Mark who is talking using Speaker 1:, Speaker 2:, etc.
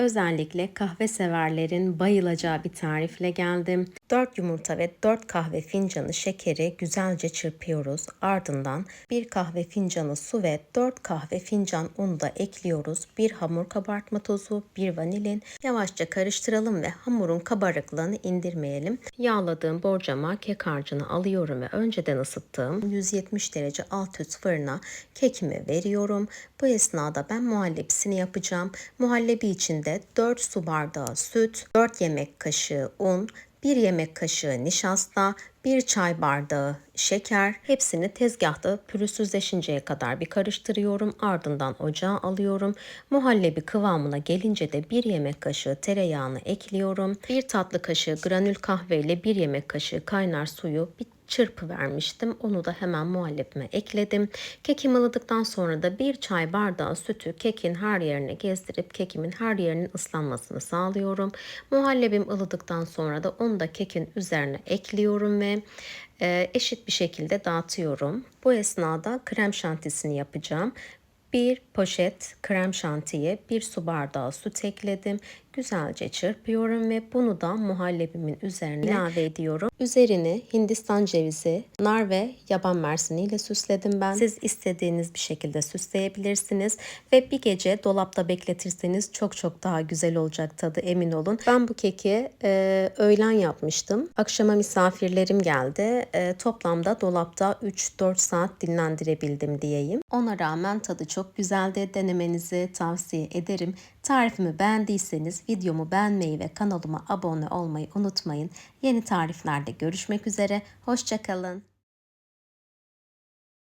Speaker 1: Özellikle kahve severlerin bayılacağı bir tarifle geldim. 4 yumurta ve 4 kahve fincanı şekeri güzelce çırpıyoruz. Ardından 1 kahve fincanı su ve 4 kahve fincan unu da ekliyoruz. 1 hamur kabartma tozu, 1 vanilin. Yavaşça karıştıralım ve hamurun kabarıklığını indirmeyelim. Yağladığım borcama kek harcını alıyorum ve önceden ısıttığım 170 derece alt üst fırına kekimi veriyorum. Bu esnada ben muhallebisini yapacağım. Muhallebi için de 4 su bardağı süt, 4 yemek kaşığı un, 1 yemek kaşığı nişasta, 1 çay bardağı şeker. Hepsini tezgahta pürüzsüzleşinceye kadar bir karıştırıyorum. Ardından ocağa alıyorum. Muhallebi kıvamına gelince de 1 yemek kaşığı tereyağını ekliyorum. 1 tatlı kaşığı granül kahve ile 1 yemek kaşığı kaynar suyu bir çırpı vermiştim. Onu da hemen muhallebime ekledim. Kekim ılıdıktan sonra da bir çay bardağı sütü kekin her yerine gezdirip kekimin her yerinin ıslanmasını sağlıyorum. Muhallebim ılıdıktan sonra da onu da kekin üzerine ekliyorum ve e, eşit bir şekilde dağıtıyorum. Bu esnada krem şantisini yapacağım. Bir poşet krem şantiye, bir su bardağı süt ekledim. Güzelce çırpıyorum ve bunu da muhallebimin üzerine ilave ediyorum. Üzerini Hindistan cevizi, nar ve yaban mersini ile süsledim ben. Siz istediğiniz bir şekilde süsleyebilirsiniz ve bir gece dolapta bekletirseniz çok çok daha güzel olacak tadı emin olun. Ben bu keki e, öğlen yapmıştım. Akşama misafirlerim geldi. E, toplamda dolapta 3-4 saat dinlendirebildim diyeyim. Ona rağmen tadı çok güzeldi. Denemenizi tavsiye ederim. Tarifimi beğendiyseniz videomu beğenmeyi ve kanalıma abone olmayı unutmayın. Yeni tariflerde görüşmek üzere. Hoşçakalın.